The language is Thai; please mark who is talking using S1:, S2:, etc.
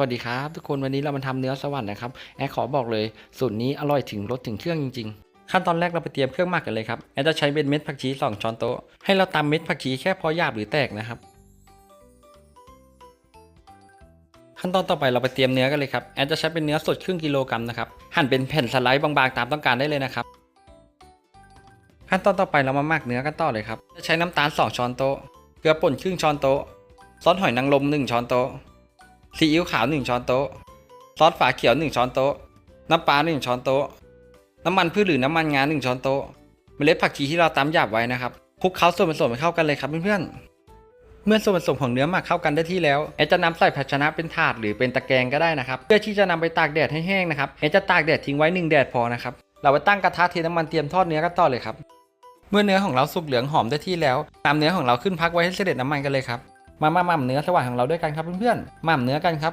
S1: วัสดีครับ ทุกคนวันนี้เรามาทำเนื้อสวรรค์นะครับแอร์ขอบอกเลยสูตรนี้อร่อยถึงรสถึงเครื่องจริงๆ ขั้นตอนแรกเราไปเตรียมเครื่องหมักกันเลยครับแอร์จะใช้เป็นเม็ดผักชี2ช้อนโต๊ะให้เราตำเม็ดผักชีแค่พอหยาบหรือแตกนะครับ ขั้นตอนต่อไปเราไปเตรียมเนื้อกันเลยครับแอดจะใช้เป็นเนื้อสดครึ่งกิโลกรัมนะครับหั่นเป็นแผ่นสไลด์บางๆตามต้องการได้เลยนะครับขั้นตอนต่อไปเรามาหมักเนื้อกันต่อเลยครับจะใช้น้ำตาล 2 ช้อนโต๊ะเกลือป่นครึ่งช้อนโต๊ะซอสหอยนางรม1ช้อนโต๊ะ ซีอิ๊วขาว 1 ช้อนโต๊ะ ซอสฝาเขียว 1 ช้อนโต๊ะ น้ำปลา 1 ช้อนโต๊ะ น้ำมันพืชหรือน้ำมันงา 1 ช้อนโต๊ะ เมล็ดผักชีที่เราตำหยาบไว้นะครับ คลุกเคล้าส่วนผสมให้เข้ากันเลยครับเพื่อนๆ เมื่อส่วนผสมของเนื้อหมักเข้ากันได้ที่แล้วแอดจะนำใส่ภาชนะเป็นถาดหรือเป็นตะแกรงก็ได้นะครับ เพื่อที่จะนำไปตากแดดให้แห้งนะครับแอดจะตากแดดทิ้งไว้1แดดพอนะครับ เราไปตั้งกระทะเทน้ำมันเตรียมทอดเนื้อกันต่อเลยครับ เมื่อเนื้อของเราสุกเหลืองหอมได้ที่แล้วตาเนื้อของเราขึ้นพักไว้ให้เสด็จน้ำมันกันเลยครับ มามาหม่ำเนื้อสว่างของเราด้วยกันครับเพื่อนๆหม่ำเนื้อกันครับ